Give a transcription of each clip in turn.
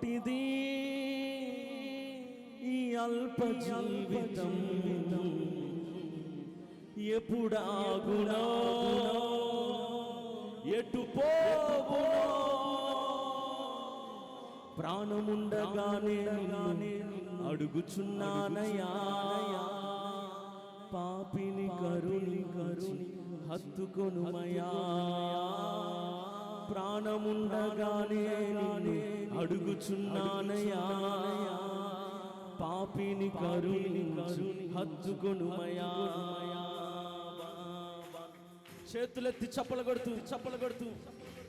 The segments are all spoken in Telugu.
పాటిది ఈ అల్ప జీవితం. ఎప్పుడాగునో ఎటు పోగునో ప్రాణముండగానే అడుగుచున్నానయా పాపిని కరుణి కరుణి హత్తుకొనుమయా ప్రాణముండగానే నిన్ను అడుగుచున్నానయా పాపిని కరుణి కరుణి హత్తుకొనుమయా చేతులెత్తి చప్పలు కొడుతూ చప్పలు కొడుతూ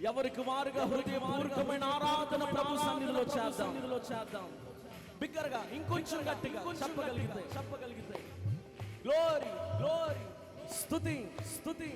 ఎవరికి వారుగా హృదయపూర్వకమైన ఆరాధన ప్రభు సన్నిధిలో చేద్దాం. చేద్దాం. బిగ్గరగా ఇంకొంచెం గట్టిగా చెప్పగలిగితే. చెప్పగలిగితే. గ్లోరీ గ్లోరీ స్తుతి స్తుతి.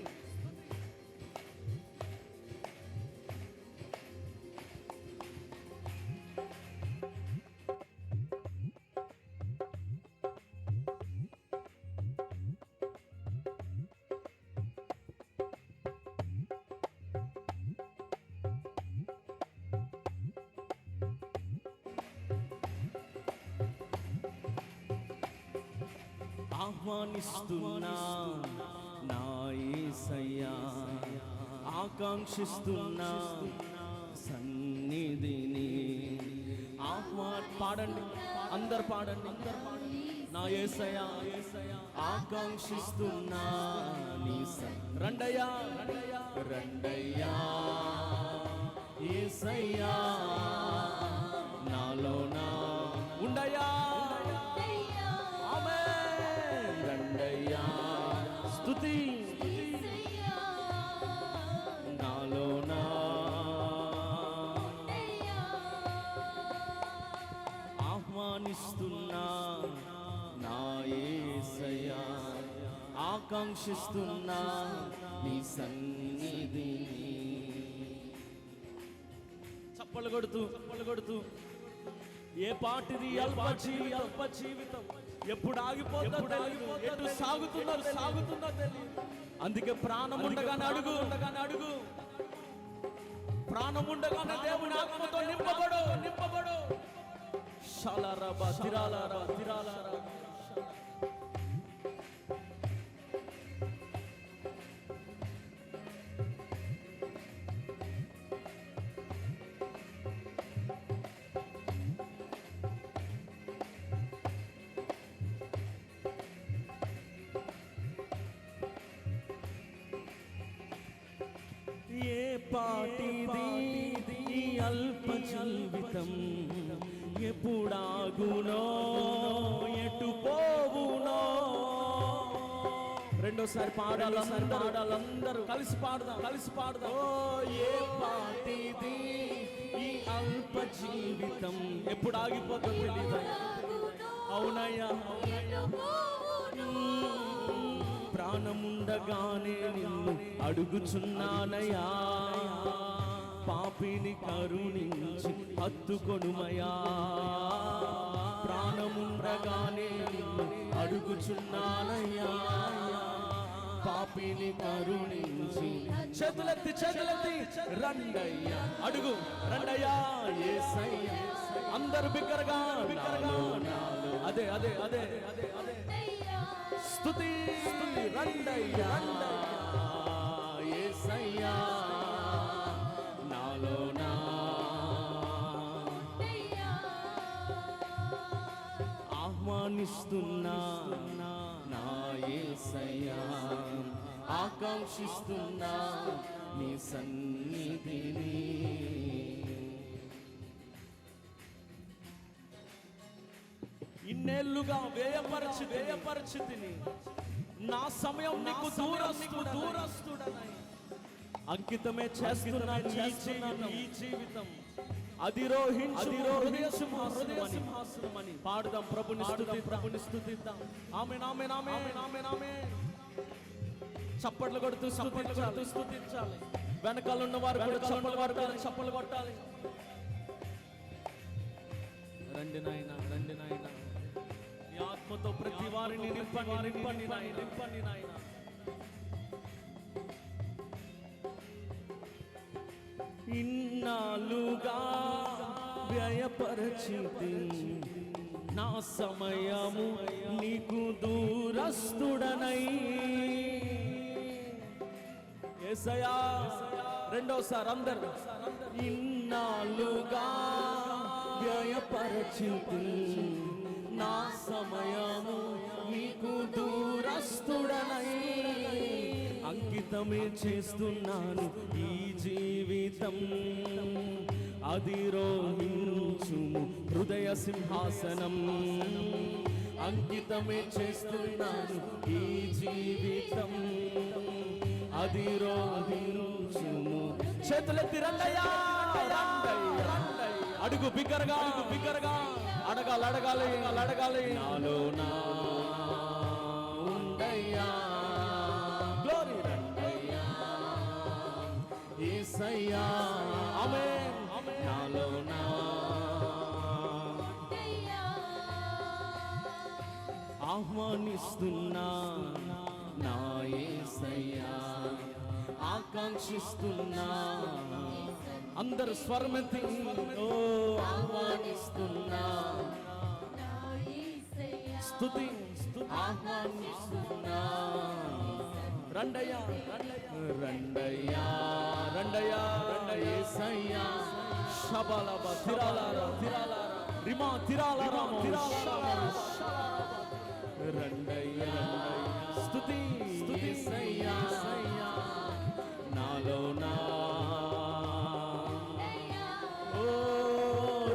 ఆహ్వానిస్తున్నా నా ఏసయ్యా ఆకాంక్షిస్తున్నా సన్నిధిని ఆహ్వా పాడండి. అందరు పాడండి. అందరు పాడండి నా ఏసయ్యా ఆకాంక్షిస్తున్నా నీ రండయ్యా రండయ్యా. ఏసయ్యా నాలో నా ఉండయ్యా. ఆహ్వానిస్తున్నా నా యేసయ్యా ఆకాంక్షిస్తున్నా. నీ సన్నిధిని. చప్పలు కొడుతూ చప్పలు కొడుతూ. ఏ పాటిది అల్ప జీవి అల్ప జీవితం? ఎప్పుడు ఆగిపోతుందో ఎటు సాగుతుందో సాగుతుందో తెలియదు అందుకే ప్రాణం ఉండగానే అడుగు. ఉండగానే అడుగు. ప్రాణం ఉండగానే దేవుని ఆత్మతో నింపబడు. నింపబడు. షాలారా తిరాలారా తిరాలారా ఏ పాటిది ఈ అల్ప జీవితం ఎప్పుడాగునో ఎటు పోవునో రెండోసారి పాడాలి పాడాలందరూ కలిసి పాడదాం కలిసి పాడదాం. ఓ ఏ పాటిది ఈ అల్ప జీవితం ఎప్పుడు ఆగిపోతుందో తెలియదు అవునయ్యా ప్రాణముండగానే నిన్ను అడుగుచున్నానయా పాపిని కరుణించి హత్తుకొనుమయా. ప్రాణముండగానే అడుగుచున్నానయ్యా. పాపిని కరుణించి చదులతి చదులతి రండయ్యా. అడుగు రండయ్యా యేసయ్యా అందరు బిగ్గరగా బిగ్గరగా అదే అదే అదే అదే అదే. స్తుతి రండయ్యా. యేసయ్యా ఆహ్వానిస్తున్నా నా యేసయ్యా ఆకాంక్షిస్తున్నా నీ సన్నిధిని. ఇన్నేళ్ళుగా వేయపరచి వేయపరిచితిని నా సమయం నీకు దూరస్తు దూరస్తుడనై. అంకితమే చేస్తున్నా నీ జీవితం. ఈ జీవితం. అధిరోహించు హృదయ సింహాసనం అని పాడుదాం ప్రభుని ప్రభుని స్తుతిద్దాం ఆమె నామే నామే నామే నామే చప్పట్లు కొడుతూ చప్పట్లు కొడుతూ స్తుతించాలి వెనకాల ఉన్న వారు కూడా చప్పట్లు కొట్టాలి. చప్పట్లు కొట్టాలి. రండి నాయన రండి నాయన. ఆత్మతో ప్రతి వారిని నింపండి నింపండి నాయన. నింపండి నాయన. ఇన్నాళ్ళుగా వ్యయపరచితి నా సమయము నీకు దూరస్తుడనై ఏసయా రెండోసారి అందరు ఇన్నాళ్ళుగా వ్యయపరచితి నా సమయము నీకు దూరస్తుడనై అంకితమే చేస్తున్నాను ఈ జీవితం. అధిరోహించుము హృదయ సింహాసనం. అంకితమే చేస్తున్నాను ఈ జీవితం. అధిరోహించుము. చేతులెత్తి రండయ్యా అడుగు బిగ్గరగా అడుగు బిగ్గరగా అడగాలి అడగాలి అడగాలి నాలో నా ఆహ్వానిస్తున్నా. నా యేసయ్యా ఆకాంక్షిస్తున్నా. అందరు స్వరమెత్తి ఓ ఆహ్వానిస్తున్నా. స్థుతి ఆహ్వానిస్తున్నా. రండయ్యా రండయ్యా రండయ్యా రండయ్యేసయ్యా శబలబ తిరాలారా తిరాలారా. రిమా తిరాలారా తిరాలారా. రండయ్యా స్థుతి స్తుతి సయ్యా నాలో నా ఓ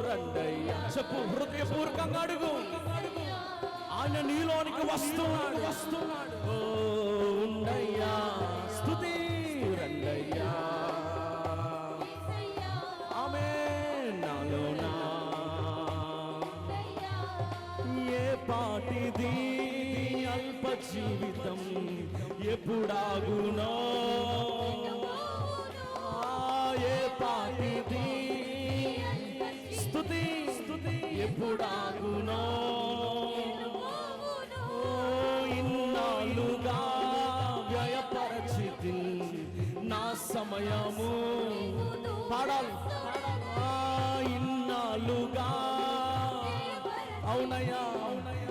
రండయ్యా చెప్పు హృదయపూర్వకంగా అడుగు ఆయన నీలోనికి వస్తున్నాడు వస్తున్నాడు ఓ ఎప్పుడాగునో ఆ, ఏ పాటిది స్తుతి స్తుతి ఎప్పుడాగునో ఓ ఇన్నాళ్ళుగా వ్యయపరచితి నా సమయము. పాడాలి. ఆ, ఇన్నాళ్ళుగా. అవునయ్యా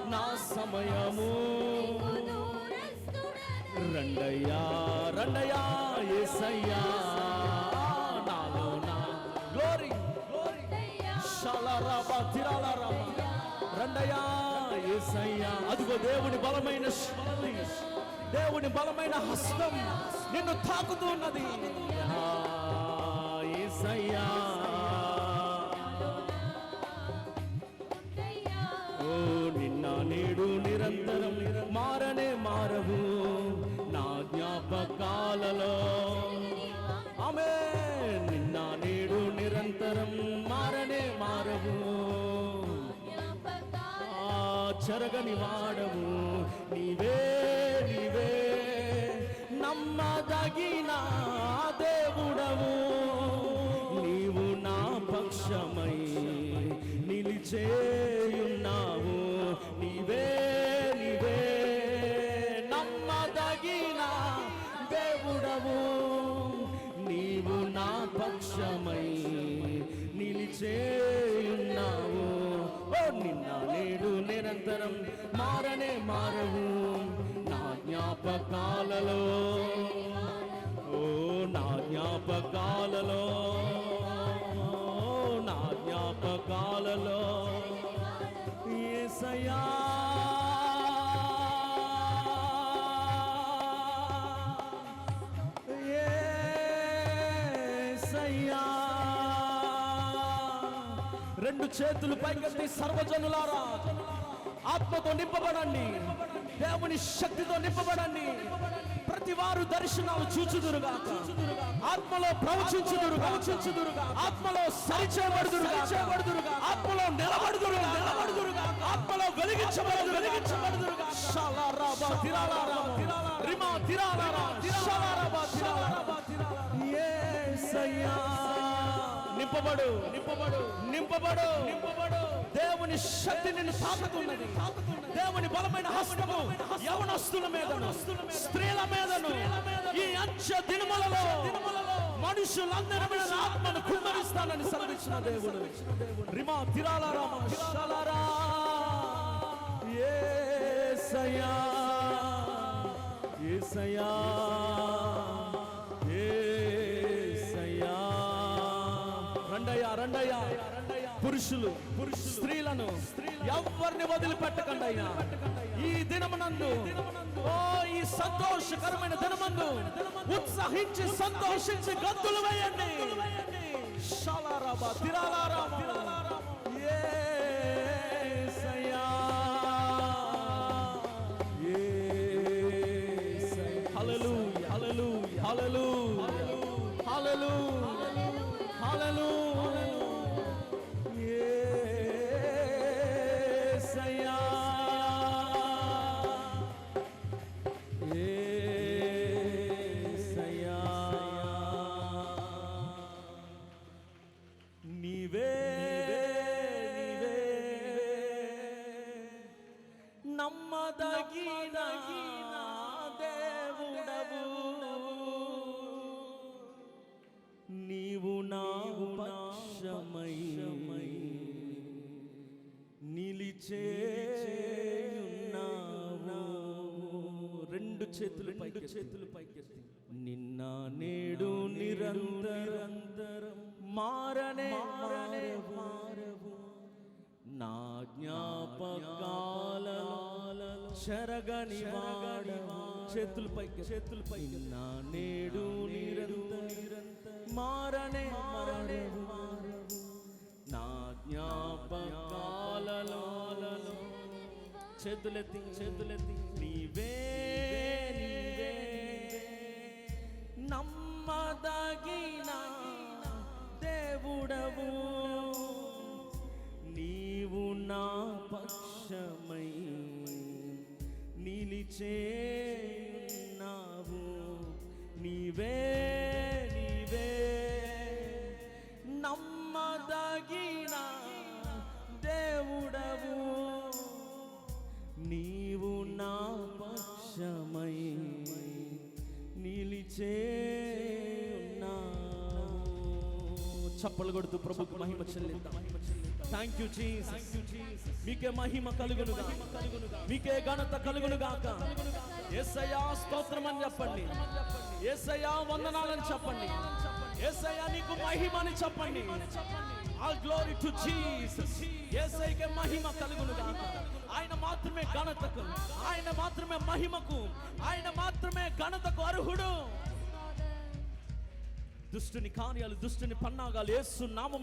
నా సమయము. రండయ్యా రండయ్యా ఏసయ్యా. నాలో నా గ్లోరీ షలరబ తిరలరబ రండయ్యా ఏసయ్యా. అదిగో దేవుని బలమైన దేవుని బలమైన హస్తం నిన్ను తాకుతూ ఉన్నది. ఏసయ్యా. ఓ నిన్న నేడు నిరంతరం మారనే మారవు. చెరగని వాడవు నీవే నీవే. నమ్మదగిన దేవుడవు. నీవు నా పక్షమై నిలిచే జ్ఞాపకాలలో నా జ్ఞాపకాలలో ఏసయా రెండు చేతులు పైకెత్తి సర్వజనులారా ఆత్మతో నింపబడండి దేవుని శక్తితో నింపబడండి. ప్రతి వారు దర్శనాలు చూచుదురుగా ఆత్మలో ప్రవచించుదురుగా ప్రవచించుదురుగా ఆత్మలో సరిచేయబడుదురుగా చేయబడుదురుగా ఆత్మలో నిలబడుదురుగా నిలబడుదురుగా ఆత్మలో వెలిగించబడు వెలిగించబడుదురుగా రిమా తిరాలారా యేసయ్యా నింపబడు. నింపబడు. నింపబడు. నింపబడు. దేవుని శక్తి నిన్ను తాకుతున్నది. దేవుని బలమైన హస్తము యవనస్తుల మీద స్త్రీల మీదను. ఈ అంచె దినములలో మనుషులందరి మీద ఆత్మను కుమ్మరిస్తానని సెలవిచ్చిన దేవుడు. రిమా తిరాలారా మనుషాలారా ఏసయ్యా. రండయ్యా రెండయ్యా పురుషులు స్త్రీలను ఎవరిని వదిలిపెట్టకండి అయ్యా. ఈ దినమునందు ఓ ఈ సంతోషకరమైన దినమందు ఉత్సహించి సంతోషించి గంతులు వేయండి. షాలారాబా తిరాలారాబా. చేతులు పైకి చేతులు పైకెత్తి. నిన్న నేడు నిరంతరంతరం మారనే మారనే మారవు. నా జ్ఞాపకాలలో చెరగని చేతులు పైకి చేతులు పైకి నా నేడు నిరంతరం మారనే మారవు. నా జ్ఞాపకాలలో చేతులెత్తి చేతులెత్తి. నీవే దేవుడవు నీవు నా పక్షమై నిలిచేనావు నీవే చప్పలు కొడుతూ ప్రభుకు మహిమ చెల్లిద్దాం. థ్యాంక్ యూ జీసస్ మీకే మహిమ కలుగును మీకే ఘనత కలుగును గాక యేసయ్యా స్తోత్రం అని చెప్పండి. యేసయ్యా వందనాలని చెప్పండి. ఎస్ఐయా నీకు మహిమ అని చెప్పండి. ఆల్ గ్లోరీ టు జీసస్ యేసయ్యకే మహిమ కలుగును గాక ఆయన మాత్రమే ఘనతకు ఆయన మాత్రమే మహిమకు ఆయన మాత్రమే ఘనతకు అర్హుడు. దుష్టుని కార్యాలు దుష్టుని పన్నాగాలు యేసు నామం